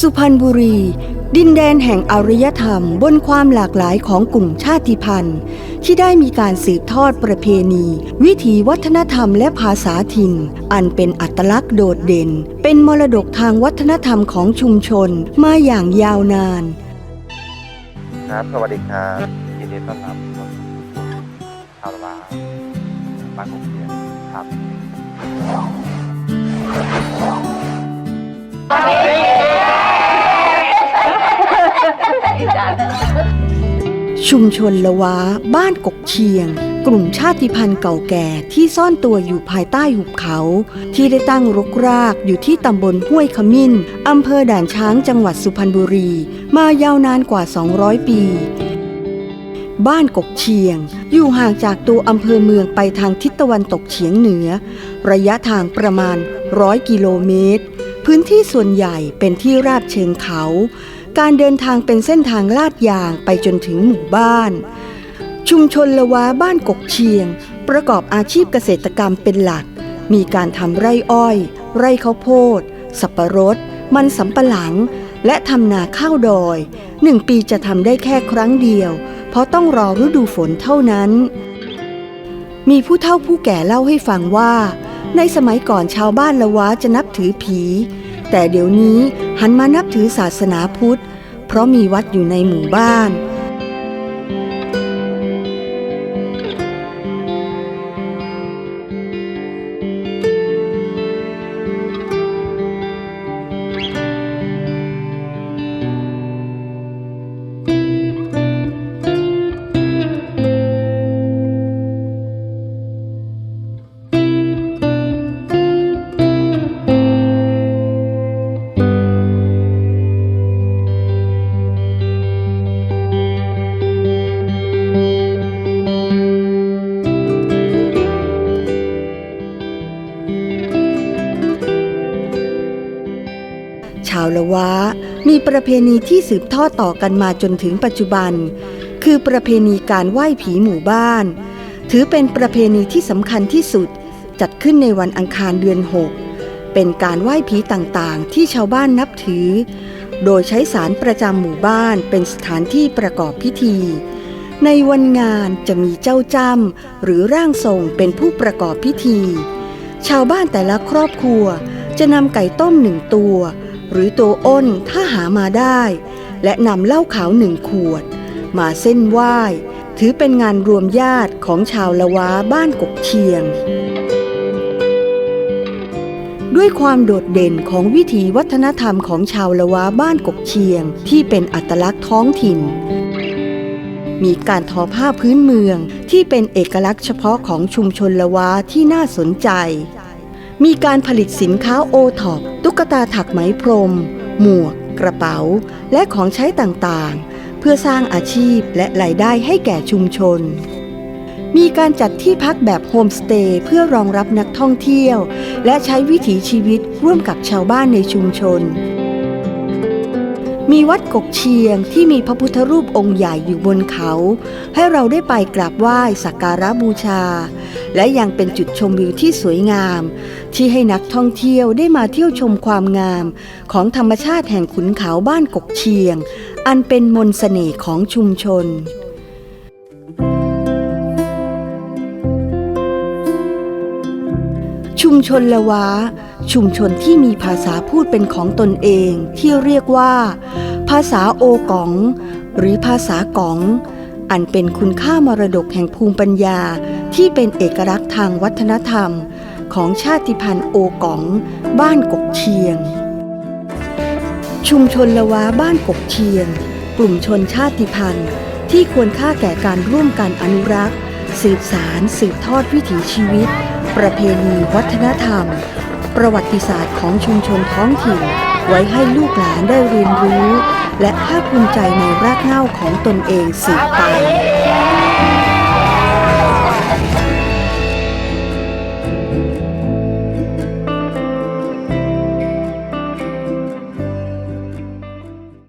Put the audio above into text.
สุพรรณบุรี ดินแดนแห่งอารยธรรมบนความหลากหลายของกลุ่มชาติพันธุ์ ที่ได้มีการสืบทอดประเพณี วิถีวัฒนธรรมและภาษาถิ่น อันเป็นอัตลักษณ์โดดเด่น เป็นมรดกทางวัฒนธรรมของชุมชนมาอย่างยาวนาน ครับ สวัสดีครับยินดีต้อนรับเข้าสู่ชาวลาวบ้านกบเทียนครับ ชุมชนละวะบ้านกกเชียง กลุ่มชาติพันธุ์เก่าแก่ที่ซ่อนตัวอยู่ภายใต้หุบเขา ที่ได้ตั้งรกรากอยู่ที่ตำบลห้วยขมิ้นอำเภอด่านช้างจังหวัดสุพรรณบุรี มายาวนานกว่า 200 ปี บ้านกกเชียง อยู่ห่างจากตัวอำเภอเมืองไปทางทิศตะวันตกเฉียงเหนือ ระยะทางประมาณร้อยกิโลเมตร พื้นที่ส่วนใหญ่เป็นที่ราบเชิงเขา การเดินทางเป็นเส้นทางลาดยางไปจนถึงหมู่บ้าน ชุมชนละวะบ้านกกเชียง ประกอบอาชีพเกษตรกรรมเป็นหลัก มีการทำไร่อ้อย ไร่ข้าวโพด สับปะรด มันสำปะหลัง และทำนาข้าวดอยหนึ่งปีจะทำได้แค่ครั้งเดียว เพราะต้องรอฤดูฝนเท่านั้น มีผู้เฒ่าผู้แก่เล่าให้ฟังว่า ในสมัยก่อนชาวบ้านละวะจะนับถือผี แต่เดี๋ยวนี้หันมานับถือศาสนาพุทธ เพราะมีวัดอยู่ในหมู่บ้าน ชาวละวะมีประเพณีที่สืบทอดต่อกันมาจนถึงปัจจุบัน คือประเพณีการไหว้ผีหมู่บ้าน ถือเป็นประเพณีที่สำคัญที่สุดจัดขึ้นในวันอังคารเดือน 6 เป็นการไหว้ผีต่างๆ ที่ชาวบ้านนับถือ โดยใช้ศาลประจำหมู่บ้านเป็นสถานที่ประกอบพิธี ในวันงานจะมีเจ้าจ้ำหรือร่างทรงเป็นผู้ประกอบพิธี ชาวบ้านแต่ละครอบครัวจะนำไก่ต้มหนึ่งตัว หรือตัวอ้นถ้าหามาได้ และนำเหล้าขาวหนึ่งขวด มาเส้นไหว้ ถือเป็นงานรวมญาติของชาวละวะบ้านกกเชียง ด้วยความโดดเด่นของวิถีวัฒนธรรมของชาวละวะบ้านกกเชียง ที่เป็นอัตลักษณ์ท้องถิ่น มีการทอผ้าพื้นเมืองที่เป็นเอกลักษณ์เฉพาะของชุมชนละวะที่น่าสนใจ มีการผลิตสินค้าโอท็อปตุ๊กตาถักไหมพรม หมวก กระเป๋า และของใช้ต่างๆ เพื่อสร้างอาชีพและรายได้ให้แก่ชุมชน มีการจัดที่พักแบบโฮมสเตย์เพื่อรองรับนักท่องเที่ยว และใช้วิถีชีวิตร่วมกับชาวบ้านในชุมชน มีวัดกกเชียงที่มีพระพุทธรูปองค์ใหญ่อยู่บนเขา ให้เราได้ไปกราบไหว้สักการะบูชา และยังเป็นจุดชมวิวที่สวยงาม ที่ให้นักท่องเที่ยวได้มาเที่ยวชมความงาม ของธรรมชาติแห่งขุนเขาบ้านกกเชียง อันเป็นมนต์เสน่ห์ของชุมชนชุมชนละวะ ชุมชนที่มีภาษาพูดเป็นของตนเองที่เรียกว่า ภาษาโอกอง หรือภาษากอง อันเป็นคุณค่ามรดกแห่งภูมิปัญญาที่เป็นเอกลักษณ์ทางวัฒนธรรม ของชาติพันธุ์โอกอง บ้านกกเชียง ชุมชนละวะบ้านกกเชียง กลุ่มชนชาติพันธุ์ที่ควรค่าแก่การร่วมกันอนุรักษ์ สืบสารสืบทอดวิถีชีวิต ประเพณีวัฒนธรรม ประวัติศาสตร์ของชุมชนท้องถิ่น ไว้ให้ลูกหลานได้เรียนรู้ และภาคภูมิใจในรากเหง้าของตนเองสืบไป